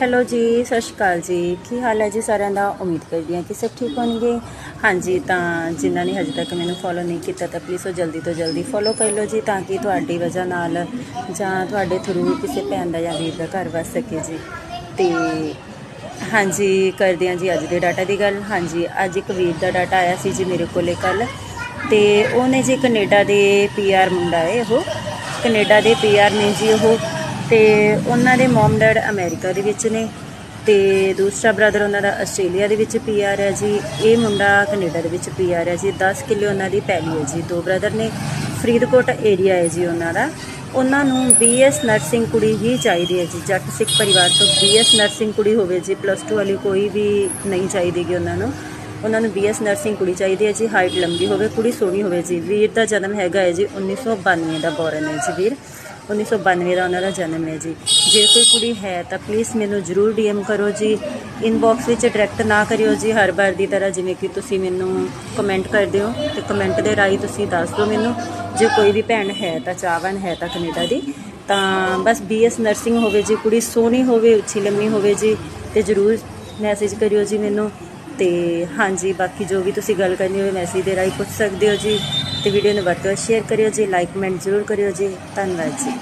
Hello ਜੀ, ਸਤਿ ਸ਼੍ਰੀ ਅਕਾਲ ਜੀ। ਕੀ ਹਾਲ ਹੈ ਜੀ ਸਾਰਿਆਂ ਦਾ? ਉਮੀਦ ਕਰਦੀ ਹਾਂ ਕਿ ਸਭ ਠੀਕ ਹੋਣਗੇ। ਹਾਂਜੀ, ਤਾਂ ਜਿਨ੍ਹਾਂ ਨੇ ਹਜੇ ਤੱਕ ਮੈਨੂੰ ਫੋਲੋ ਨਹੀਂ ਕੀਤਾ ਤਾਂ ਪਲੀਜ਼ ਉਹ ਜਲਦੀ ਤੋਂ ਜਲਦੀ ਫੋਲੋ ਕਰ ਲਓ ਜੀ ਤਾਂ ਕਿ ਤੁਹਾਡੀ ਵਜ੍ਹਾ ਨਾਲ ਜਾਂ ਤੁਹਾਡੇ ਥਰੂ ਕਿਸੇ ਭੈਣ ਦਾ ਜਾਂ ਵੀਰ ਦਾ ਘਰ ਵਸ ਸਕੇ ਜੀ। ਤੇ ਹਾਂਜੀ, ਕਰਦੇ ਹਾਂ ਜੀ ਅੱਜ ਦੇ ਡਾਟਾ ਦੀ ਗੱਲ। ਹਾਂਜੀ, ਅੱਜ ਇੱਕ ਵੀਰ ਦਾ ਡਾਟਾ ਆਇਆ ਸੀ ਜੀ ਮੇਰੇ ਕੋਲੇ ਕੱਲ। ਤੇ ਉਹਨੇ ਜੀ ਕੈਨੇਡਾ ਦੇ ਪੀਆਰ ਮੁੰਡਾ ਹੈ ਉਹ। ਕੈਨੇਡਾ ਦੇ ਪੀਆਰ ਨੇ ਜੀ ਉਹ ਤੇ ਉਹਨਾਂ ਦੇ ਮਮ ਡੈਡ ਅਮਰੀਕਾ ਦੇ ਵਿੱਚ ਨੇ ਤੇ ਦੂਸਰਾ ਬ੍ਰਦਰ ਉਹਨਾਂ ਦਾ ਆਸਟ੍ਰੇਲੀਆ ਦੇ ਵਿੱਚ ਪੀਆਰ ਹੈ ਜੀ, ਇਹ ਮੁੰਡਾ ਕੈਨੇਡਾ ਦੇ ਵਿੱਚ ਪੀਆਰ ਹੈ ਜੀ 10 ਕਿੱਲੇ ਉਹਨਾਂ ਦੀ ਪੈਲੀ ਹੈ ਜੀ, ਦੋ ਬ੍ਰਦਰ ਨੇ, ਫਰੀਦਕੋਟ ਏਰੀਆ ਹੈ ਜੀ ਉਹਨਾਂ ਦਾ। ਉਹਨਾਂ ਨੂੰ ਬੀਐਸ ਨਰਸਿੰਗ ਕੁੜੀ ਹੀ ਚਾਹੀਦੀ ਹੈ ਜੀ, ਜੱਟ ਸਿੱਖ ਪਰਿਵਾਰ ਤੋਂ ਬੀਐਸ ਨਰਸਿੰਗ ਕੁੜੀ ਹੋਵੇ ਜੀ ਪਲੱਸ 2 ਵਾਲੀ ਕੋਈ ਵੀ ਨਹੀਂ ਚਾਹੀਦੀਗੀ ਉਹਨਾਂ ਨੂੰ। ਉਹਨਾਂ ਨੂੰ ਬੀਐਸ ਨਰਸਿੰਗ ਕੁੜੀ ਚਾਹੀਦੀ ਹੈ ਜੀ ਹਾਈਟ ਲੰਬੀ ਹੋਵੇ, ਕੁੜੀ ਸੋਹਣੀ ਹੋਵੇ ਜੀ, ਵੀਰ ਦਾ ਜਨਮ ਹੈਗਾ ਹੈ ਜੀ 1992 ਦਾ ਬੋਰਨ ਹੈ ਜੀ ਵੀਰ। 1992 ਦਾ ਉਹਨਾਂ ਦਾ ਜਨਮ ਹੈ ਜੀ। ਜੇ ਕੋਈ ਕੁੜੀ ਹੈ ਤਾਂ ਪਲੀਜ਼ ਮੈਨੂੰ ਜਰੂਰ ਡੀਐਮ ਕਰੋ ਜੀ। ਇਨਬਾਕਸ ਵਿੱਚ ਡਾਇਰੈਕਟ ਨਾ ਕਰਿਓ ਜੀ ਹਰ ਵਾਰ ਦੀ ਤਰ੍ਹਾਂ, ਜਿਵੇਂ ਕਿ ਤੁਸੀਂ ਮੈਨੂੰ ਕਮੈਂਟ ਕਰਦੇ ਹੋ ਤੇ ਕਮੈਂਟ ਦੇ ਰਾਹੀਂ ਤੁਸੀਂ ਦੱਸ ਦਿਓ ਮੈਨੂੰ। ਜੇ ਕੋਈ ਵੀ ਭੈਣ ਹੈ ਤਾਂ ਚਾਹਵਾਨ ਹੈ ਤਾਂ ਕੈਨੇਡਾ ਦੀ। ਤਾਂ ਬਸ ਬੀਐਸ ਨਰਸਿੰਗ ਹੋਵੇ ਜੀ, ਕੁੜੀ ਸੋਹਣੀ ਹੋਵੇ, ਉੱਚੀ ਲੰਮੀ ਹੋਵੇ ਜੀ, ਤੇ ਜਰੂਰ ਮੈਸੇਜ ਕਰਿਓ ਜੀ ਮੈਨੂੰ। ਤੇ ਹਾਂਜੀ, ਬਾਕੀ ਜੋ ਵੀ ਤੁਸੀਂ ਗੱਲ ਕਰਨੀ ਹੋਵੇ ਮੈਸੇਜ ਦੇ ਰਾਹੀਂ ਪੁੱਛ ਸਕਦੇ ਹੋ ਜੀ। ਤੇ ਵੀਡੀਓ ਨੂੰ ਵੱਧ ਤੋਂ ਵੱਧ ਸ਼ੇਅਰ ਕਰਿਓ ਜੀ ਲਾਈਕ ਕਮੈਂਟ ਜ਼ਰੂਰ ਕਰਿਓ ਜੀ, ਧੰਨਵਾਦ ਜੀ।